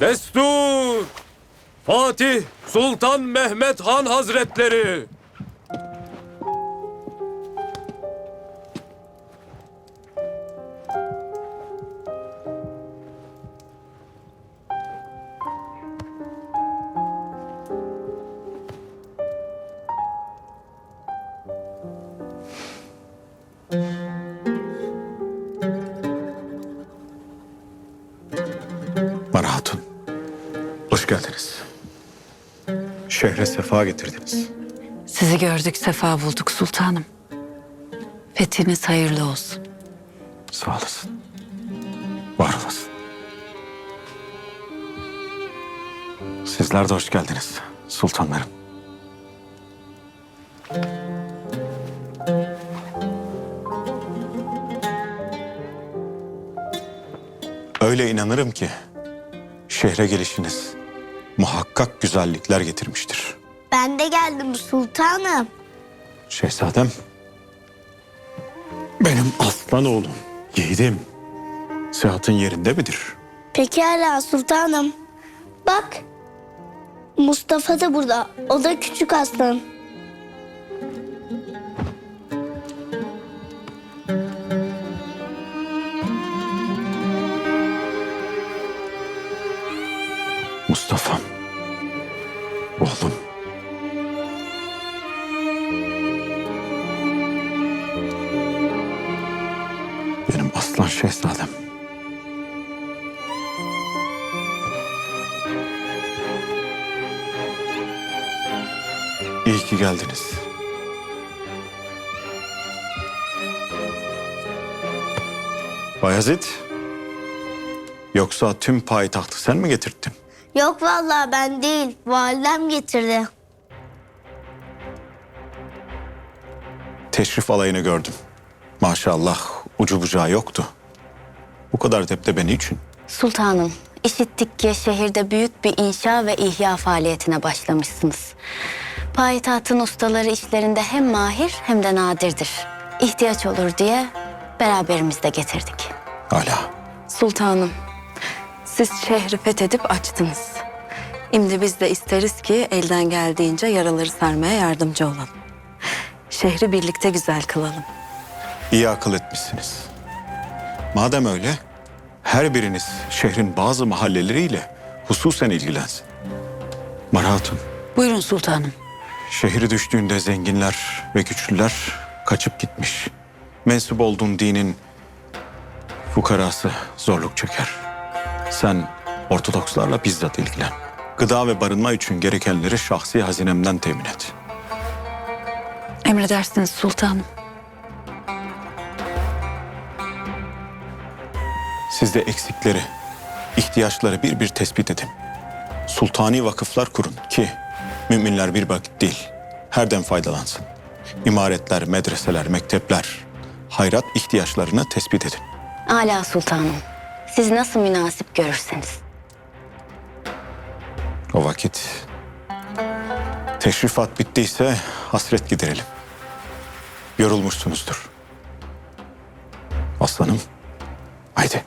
Destur! Fatih Sultan Mehmet Han Hazretleri! Hoş geldiniz. Şehre sefa getirdiniz. Sizi gördük, sefa bulduk sultanım. Fethiniz hayırlı olsun. Sağ olasın. Var olasın. Sizler de hoş geldiniz sultanlarım. Öyle inanırım ki şehre gelişiniz muhakkak güzellikler getirmiştir. Ben de geldim sultanım. Şehzadem. Benim aslan oğlum. Yiğidim. Sıhhatın yerinde midir? Pekala sultanım. Bak. Mustafa da burada. O da küçük aslan. Mustafa'm. Oğlum. Benim aslan şehzadem. İyi ki geldiniz. Bayezid. Yoksa tüm payitahtı sen mi getirdin? Yok vallahi ben değil. Validem getirdi. teşrif alayını gördüm. Maşallah ucu bucağı yoktu. Bu kadar depte niçin? Sultanım, işittik ki şehirde büyük bir inşa ve ihya faaliyetine başlamışsınız. Payitahtın ustaları işlerinde hem mahir hem de nadirdir. İhtiyaç olur diye beraberimizde getirdik. Hala. Sultanım, siz şehri fethedip açtınız. Şimdi biz de isteriz ki elden geldiğince yaraları sarmaya yardımcı olalım. Şehri birlikte güzel kılalım. İyi akıl etmişsiniz. Madem öyle, her biriniz şehrin bazı mahalleleriyle hususen ilgilensin. Maratun, Buyurun sultanım. şehri düştüğünde zenginler ve güçlüler kaçıp gitmiş. Mensup olduğun dinin fukarası zorluk çeker. Sen Ortodokslarla bizzat ilgilen. Gıda ve barınma için gerekenleri şahsi hazinemden temin et. Emredersiniz sultanım. Siz de eksikleri, ihtiyaçları bir bir tespit edin. Sultani vakıflar kurun ki müminler bir vakit değil, her dem faydalansın. İmaretler, medreseler, mektepler, hayrat ihtiyaçlarını tespit edin. Ala sultanım. Siz nasıl münasip görürseniz. O vakit teşrifat bittiyse hasret giderelim. Yorulmuşsunuzdur. Aslanım, haydi.